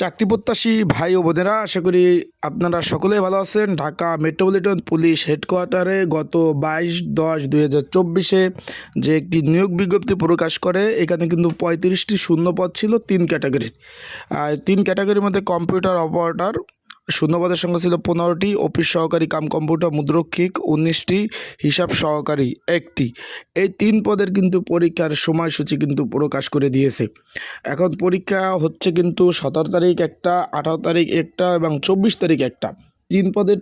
চাকরি প্রত্যাশী ভাই ও বোনেরা, আশা করি আপনারা সকলেই ভালো আছেন। ঢাকা মেট্রোপলিটন পুলিশ হেডকোয়ার্টারে গত বাইশ দশ দুই হাজার চব্বিশে যে একটি নিয়োগ বিজ্ঞপ্তি প্রকাশ করে, এখানে কিন্তু পঁয়ত্রিশটি শূন্য পদ ছিল, তিন ক্যাটাগরির। আর তিন ক্যাটাগরির মধ্যে কম্পিউটার, অপারেটর শূন্যপদের সংখ্যা ছিল পনেরোটি। অফিস সহকারী, কাম কম্পিউটার, মুদ্রক্ষিক উনিশটি, হিসাব সহকারী একটি। এই তিন পদের কিন্তু পরীক্ষার সময়সূচি কিন্তু প্রকাশ করে দিয়েছে। এখন পরীক্ষা হচ্ছে কিন্তু সতেরো তারিখ একটা, আঠারো তারিখ একটা এবং চব্বিশ তারিখ একটা। তিন পদের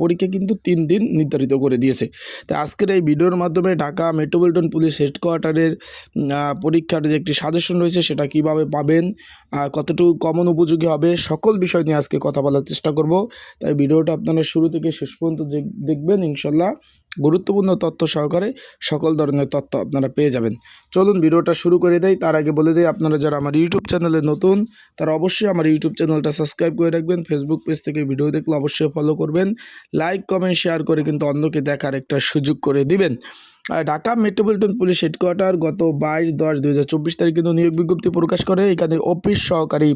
পরীক্ষা কিন্তু তিন দিন নির্ধারিত করে দিয়েছে। তো আজকের এই ভিডিওর মাধ্যমে ঢাকা মেট্রোপলিটন পুলিশ হেডকোয়ার্টারের পরীক্ষার যে একটি সাজেশন রয়েছে, সেটা কীভাবে পাবেন কতটুকু কমন উপযোগী হবে, সকল বিষয় নিয়ে আজকে কথা বলার চেষ্টা করব। তাই ভিডিওটা আপনারা শুরু থেকে শেষ পর্যন্ত দেখবেন ইনশাল্লাহ গুরুত্বপূর্ণ তথ্য সহকারে সকল ধরনের তথ্য আপনারা পেয়ে যাবেন। চলুন ভিডিওটা শুরু করে দেয় তার আগে বলে দিই, আপনারা যারা আমার ইউটিউব চ্যানেলে নতুন, তারা অবশ্যই আমার ইউটিউব চ্যানেলটা সাবস্ক্রাইব করে রাখবেন। ফেসবুক পেজ থেকে ভিডিও দেখলে অবশ্যই ফলো করবেন। লাইক কমেন্ট শেয়ার করে কিন্তু অন্যকে দেখার একটা সুযোগ করে দিবেন। ঢাকা মেট্রোপলিটন পুলিশ হেডকোয়ার্টার গত বাইশ দশ দুই হাজার চব্বিশ তারিখ কিন্তু নিয়োগ বিজ্ঞপ্তি প্রকাশ করে। এখানে অফিস সহকারী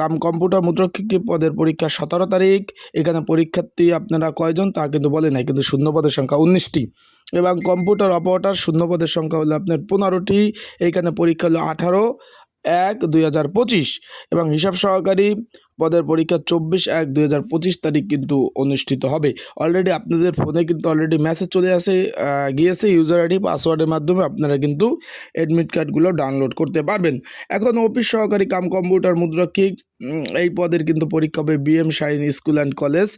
কাম কম্পিউটার মুদ্রক্ষিক পদের পরীক্ষা সতেরো তারিখ। এখানে পরীক্ষার্থী আপনারা কয়জন তা কিন্তু বলে নাই, কিন্তু শূন্য পদের সংখ্যা উনিশটি। এবং কম্পিউটার অপারেটর শূন্য পদের সংখ্যা হলো আপনার পনেরোটি। এখানে পরীক্ষা হলো আঠারো। এক দুই হাজার পঁচিশ এবং হিসাব সহকারী পদের পরীক্ষা চব্বিশ এক দুই হাজার পঁচিশ তারিখ কিন্তু অনুষ্ঠিত হবে। অলরেডি আপনাদের ফোনে কিন্তু অলরেডি মেসেজ চলে আসে গিয়েছে ইউজার আইডি পাসওয়ার্ডের মাধ্যমে আপনারা কিন্তু অ্যাডমিট কার্ডগুলো ডাউনলোড করতে পারবেন। এখন অফিস সহকারী কাম কম্পিউটার মুদ্রাক্ষিক এই পদের কিন্তু পরীক্ষা হবে BM Shine school and college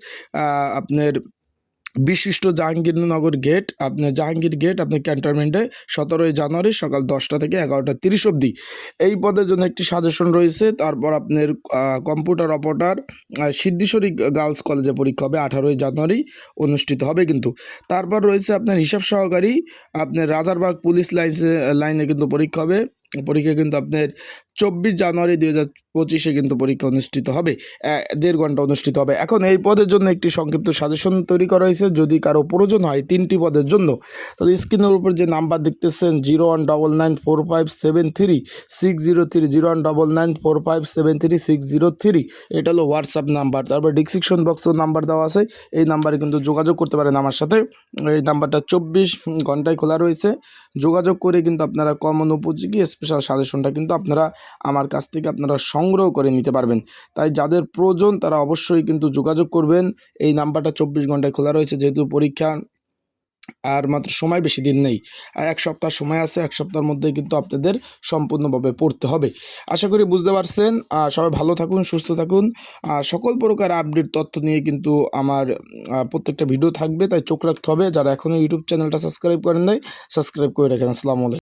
আপনার বিশিষ্ট জাহাঙ্গীরনগর গেট আপনার জাহাঙ্গীর গেট আপনার ক্যান্টনমেন্টে সতেরোই জানুয়ারি সকাল দশটা থেকে এগারোটা তিরিশ অবধি। এই পদের জন্য একটি সাজেশন রয়েছে, তারপর আপনার কম্পিউটার অপারেটর সিদ্ধেশ্বরী গার্লস কলেজে পরীক্ষা হবে আঠারোই জানুয়ারি, অনুষ্ঠিত হবে কিন্তু। তারপর রয়েছে আপনার হিসাব সহকারী, আপনার রাজারবাগ পুলিশ লাইনে লাইনে কিন্তু পরীক্ষা হবে। পরীক্ষা কিন্তু আপনার চব্বিশ জানুয়ারি দুই হাজার পঁচিশে কিন্তু পরীক্ষা অনুষ্ঠিত হবে। দেড় ঘণ্টা অনুষ্ঠিত হবে। এখন এই পদের জন্য একটি সংক্ষিপ্ত সাজেশন তৈরি করা হয়েছে। যদি কারও প্রয়োজন হয় তিনটি পদের জন্য, তাহলে স্ক্রিনের উপর যে নাম্বার দেখতেছেন zero one double nine four five seven three six zero three zero one double nine four five seven three six zero three, এটা হলো হোয়াটসঅ্যাপ নাম্বার। তারপর ডিসক্রিপশন বক্সেও নাম্বার দেওয়া আছে। এই নাম্বারে কিন্তু যোগাযোগ করতে পারেন আমার সাথে। এই নাম্বারটা চব্বিশ ঘন্টায় খোলা রয়েছে। যোগাযোগ করে কিন্তু আপনারা কমন উপযোগী স্পেশাল সাজেশনটা কিন্তু আপনারা আমার কাছ থেকে আপনারা সংগ্রহ করে নিতে পারবেন। তাই যাদের প্রয়োজন তারা অবশ্যই কিন্তু যোগাযোগ করবেন। এই নাম্বারটা চব্বিশ ঘন্টায় খোলা রয়েছে যেহেতু পরীক্ষা আর মাত্র সময় বেশি দিন নেই। এক সপ্তাহ সময় আছে, এক সপ্তাহের মধ্যে কিন্তু আপনাদের সম্পূর্ণভাবে পড়তে হবে। আশা করি বুঝতে পারছেন। সবাই ভালো থাকুন, সুস্থ থাকুন। সকল প্রকার আপডেট তথ্য নিয়ে কিন্তু আমার প্রত্যেকটা ভিডিও থাকবে। তাই চোখ রাখতে হবে। যারা এখনও ইউটিউব চ্যানেলটা সাবস্ক্রাইব করেন নাই, সাবস্ক্রাইব করে রাখেন। আসসালামু আলাইকুম।